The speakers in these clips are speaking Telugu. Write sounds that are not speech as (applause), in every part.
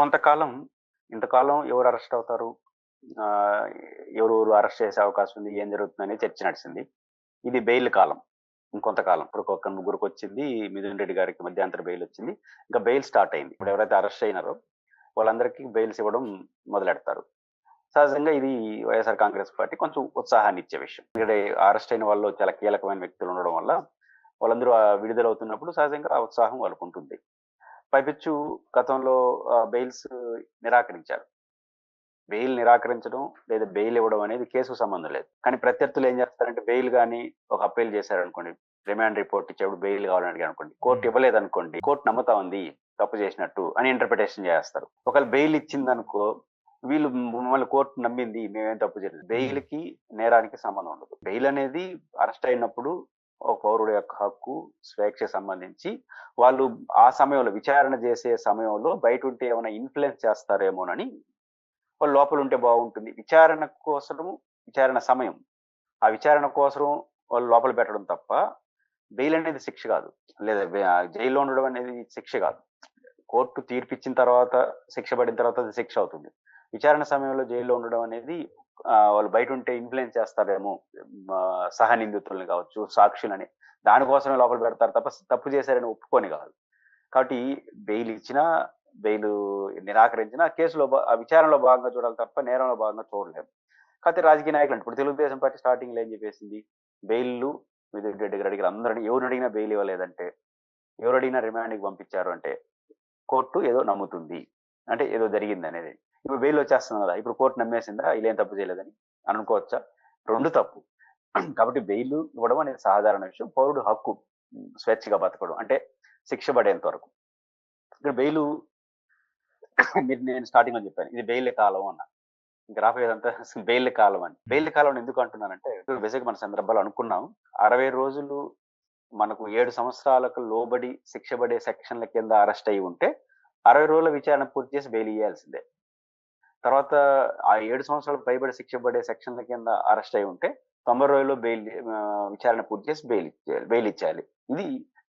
కొంతకాలం ఇంతకాలం ఎవరు అరెస్ట్ అవుతారు? ఆ, ఎవరు అరెస్ట్ చేసే అవకాశం ఉంది? ఏం జరుగుతుందని చర్చ నడిచింది ఇది బెయిల్ కాలం. ఇంకొంతకాలం. ఇప్పుడు ఒక ముగ్గురికి వచ్చింది మిథున్ రెడ్డి గారికి మధ్యాంతర బెయిల్ వచ్చింది. ఇంకా బెయిల్ స్టార్ట్ అయింది. ఇప్పుడు ఎవరైతే అరెస్ట్ అయినారో వాళ్ళందరికీ బెయిల్స్ ఇవ్వడం మొదలెడతారు. సహజంగా ఇది వైఎస్ఆర్ కాంగ్రెస్ పార్టీ కొంచెం ఉత్సాహాన్ని ఇచ్చే విషయం. ఇక్కడ అరెస్ట్ అయిన వాళ్ళు చాలా కీలకమైన వ్యక్తులు ఉండడం వల్ల వాళ్ళందరూ విడుదల అవుతున్నప్పుడు సహజంగా ఆ ఉత్సాహం వాళ్ళకు ఉంటుంది పైపెచ్చు గతంలో బెయిల్స్ నిరాకరించారు. బెయిల్ నిరాకరించడం లేదా బెయిల్ ఇవ్వడం అనేది కేసుకు సంబంధం లేదు. కానీ ప్రత్యర్థులు ఏం చేస్తారంటే బెయిల్ కానీ ఒక అప్పీల్ చేశారు అనుకోండి రిమాండ్ రిపోర్ట్ ఇచ్చేప్పుడు బెయిల్ కావాలని అడిగారు అనుకోండి కోర్టు ఇవ్వలేదు అనుకోండి కోర్టు నమ్ముతా ఉంది తప్పు చేసినట్టు అని ఇంటర్ప్రిటేషన్ చేస్తారు. ఒకవేళ బెయిల్ ఇచ్చింది అనుకో వీళ్ళు మమ్మల్ని కోర్టు నమ్మింది మేమేం తప్పు చేయలేదు. బెయిల్కి నేరానికి సంబంధం ఉండదు. బెయిల్ అనేది అరెస్ట్ అయినప్పుడు ఒక పౌరుడు యొక్క హక్కు స్వేచ్ఛ సంబంధించి వాళ్ళు ఆ సమయంలో విచారణ చేసే సమయంలో బయట ఉంటే ఏమైనా ఇన్ఫ్లుయెన్స్ చేస్తారేమోనని వాళ్ళు లోపల ఉంటే బాగుంటుంది. విచారణ కోసము విచారణ సమయం. ఆ విచారణ కోసం వాళ్ళు లోపల పెట్టడం తప్ప బెయిల్ అనేది శిక్ష కాదు. లేదా జైల్లో ఉండడం అనేది శిక్ష కాదు. కోర్టు తీర్పిచ్చిన తర్వాత శిక్ష పడిన తర్వాత అది శిక్ష అవుతుంది. విచారణ సమయంలో జైల్లో ఉండడం అనేది వాళ్ళు బయట ఉంటే ఇన్ఫ్లుయెన్స్ చేస్తారేమో ఆ, సహనిందితుల్ని కావచ్చు సాక్షులని దానికోసమే లోపల పెడతారు తప్ప తప్పు చేశారని ఒప్పుకొని కాదు. కాబట్టి బెయిల్ ఇచ్చినా బెయిల్ నిరాకరించినా కేసులో ఆ విచారణలో భాగంగా చూడాలి తప్ప నేరంలో భాగంగా చూడలేము కాకపోతే రాజకీయ నాయకులు ఇప్పుడు తెలుగుదేశం పార్టీ స్టార్టింగ్ ఏం చెప్పేసింది? బెయిల్లు మిథున్ రెడ్డి గారు అడిగారు? ఎవరు అడిగినా బెయిల్ ఇవ్వలేదంటే ఎవరు అడిగినా రిమాండ్కి పంపించారు అంటే కోర్టు ఏదో నమ్ముతుంది. అంటే ఏదో జరిగింది అనేది. ఇప్పుడు బెయిల్ వచ్చేస్తుంది కదా ఇప్పుడు కోర్టు నమ్మేసిందా? ఇలా ఏం తప్పు చేయలేదని అని అనుకోవచ్చా? రెండు తప్పు. కాబట్టి బెయిల్ ఇవ్వడం అనేది సాధారణ విషయం. పౌరుడు హక్కు స్వేచ్ఛగా బతకడం. అంటే శిక్ష పడేంత వరకు. ఇక్కడ బెయిల్ (coughs) మీరు నేను స్టార్టింగ్లో చెప్పాను. ఇది బెయిల్ కాలం అన్న. ఇంకా రాబోయేదంతా బెయిల్ కాలం అని. బెయిల్ కాలం ఎందుకు అంటున్నానంటే బేసిక్ మన సందర్భాలు అనుకున్నాం. అరవై రోజులు మనకు ఏడు సంవత్సరాలకు లోబడి శిక్ష పడే సెక్షన్ల కింద అరెస్ట్ అయి ఉంటే అరవై రోజుల విచారణ పూర్తి చేసి బెయిల్ ఇవ్వాల్సిందే తర్వాత ఆ ఏడు సంవత్సరాలకు పైబడి శిక్ష పడే సెక్షన్ల కింద అరెస్ట్ అయి ఉంటే తొంభై రోజుల్లో బెయిల్ విచారణ పూర్తి చేసి బెయిల్ ఇచ్చేయాలి బెయిల్ ఇచ్చేయాలి. ఇది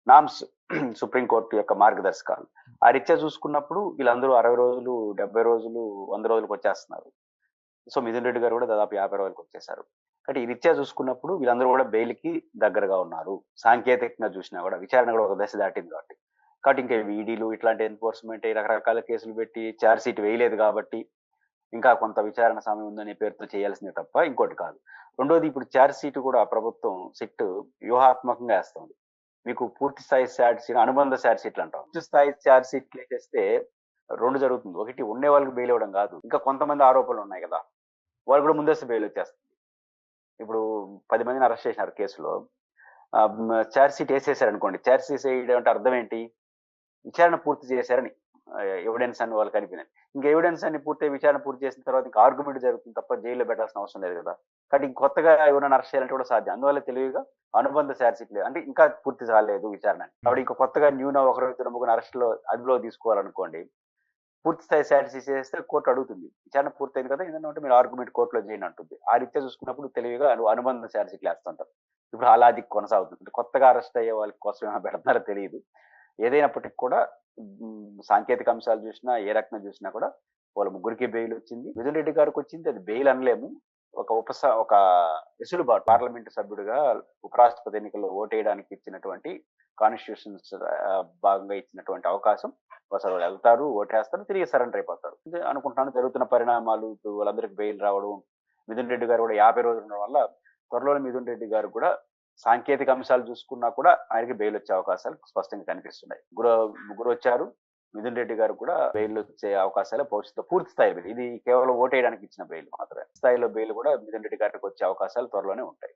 నామ్స్ (clears throat) సుప్రీంకోర్టు యొక్క మార్గదర్శకాలు. ఆ రీత్యా చూసుకున్నప్పుడు వీళ్ళందరూ అరవై రోజులు డెబ్బై రోజులు వంద రోజులకు వచ్చేస్తున్నారు. సో మిథున్ రెడ్డి గారు కూడా దాదాపు యాభై రోజులకు వచ్చేసారు కాబట్టి ఈ రీత్యా చూసుకున్నప్పుడు వీళ్ళందరూ కూడా బెయిల్కి దగ్గరగా ఉన్నారు. సాంకేతికంగా చూసినా కూడా విచారణ కూడా ఒక దశ దాటింది కాబట్టి. కాబట్టి ఇంకా ఈడీలు ఇట్లాంటి ఎన్ఫోర్స్మెంట్ రకరకాల కేసులు పెట్టి ఛార్జ్ షీట్ వేయలేదు కాబట్టి ఇంకా కొంత విచారణ సమయం ఉందనే పేరుతో చేయాల్సిందే తప్ప ఇంకోటి కాదు. రెండోది ఇప్పుడు ఛార్జ్ సీట్ కూడా ప్రభుత్వం సిట్ వ్యూహాత్మకంగా వేస్తుంది. మీకు పూర్తి స్థాయి ఛార్జ్ సీట్ అనుబంధ ఛార్జ్ సీట్లు అంటాం. పూర్తి స్థాయి ఛార్జ్ సీట్లు వేసేస్తే రెండు జరుగుతుంది. ఒకటి ఉండే వాళ్ళకి బెయిల్ ఇవ్వడం కాదు. ఇంకా కొంతమంది ఆరోపణలు ఉన్నాయి కదా. వాళ్ళు కూడా ముందస్తు బెయిల్ వచ్చేస్తుంది. ఇప్పుడు పది మందిని అరెస్ట్ చేసినారు కేసులో. ఛార్జ్ సీట్ వేసేసారు అనుకోండి ఛార్జ్ షీట్ వేయడం అంటే అర్థం ఏంటి? విచారణ పూర్తి చేశారని. ఎవిడెన్స్ అని వాళ్ళు కనిపినాయి ఇంకా ఎవిడెన్స్ అన్ని పూర్తి విచారణ పూర్తి చేసిన తర్వాత ఇంకా ఆర్గ్యుమెంట్ జరుగుతుంది తప్ప జైల్లో పెట్టాల్సిన అవసరం లేదు కదా. కాబట్టి ఇంక కొత్తగా ఎవరైనా అరెస్ట్ చేయాలంటే కూడా సాధ్యం. అందువల్ల తెలివిగా అనుబంధ లేదు అంటే ఇంకా పూర్తి కాలేదు విచారణ. కాబట్టి ఇంకా కొత్తగా న్యూన ఒకరు ఇద్దరు ముగ్గురు అరెస్ట్లో అదుపులో తీసుకోవాలనుకోండి పూర్తి స్థాయి షీట్ చేస్తే కోర్టు అడుగుతుంది. విచారణ పూర్తయింది కదా ఏంటంటే మీరు ఆర్గ్యుమెంట్ కోర్టులో చేయండి అంటుంది. ఆ రీత్యా చూసుకున్నప్పుడు తెలివిగా అను- అనుబంధ షీట్లు వేస్తుంటారు. ఇప్పుడు అలాది కొనసాగుతుంది. కొత్తగా అరెస్ట్ అయ్యే వాళ్ళ కోసం ఏమైనా పెడతారో తెలియదు. ఏదైనప్పటికీ కూడా సాంకేతిక అంశాలు చూసినా ఏ రకంగా చూసినా కూడా వాళ్ళ ముగ్గురికి బెయిల్ వచ్చింది. మిథున్ రెడ్డి గారికి వచ్చింది అది బెయిల్ అనలేము. ఒక ఉపస ఒక వెసులుబాటు పార్లమెంటు సభ్యుడిగా ఉపరాష్ట్రపతి ఎన్నికల్లో ఓటేయడానికి ఇచ్చినటువంటి కాన్స్టిట్యూషన్స్ భాగంగా ఇచ్చినటువంటి అవకాశం అసలు వెళ్తారు ఓటేస్తారు తిరిగి సరెండర్ అయిపోతారు. అనుకుంటున్నాను జరుగుతున్న పరిణామాలు ఇప్పుడు వాళ్ళందరికీ బెయిల్ రావడం మిథున్ రెడ్డి గారు కూడా యాభై రోజులు ఉండడం వల్ల త్వరలో మిథున్ రెడ్డి గారు కూడా సాంకేతిక అంశాలు చూసుకున్నా కూడా ఆయనకి బెయిల్ వచ్చే అవకాశాలు స్పష్టంగా కనిపిస్తున్నాయి. ముగ్గురు ముగ్గురు వచ్చారు. మిథున్ రెడ్డి గారు కూడా బెయిల్ వచ్చే అవకాశాలు భవిష్యత్తులో పూర్తి స్థాయి బెయిల్ ఇది కేవలం ఓటేయడానికి ఇచ్చిన బెయిల్ మాత్రమే. స్థాయిలో బెయిల్ కూడా మిథున్ రెడ్డి గారికి వచ్చే అవకాశాలు త్వరలోనే ఉంటాయి.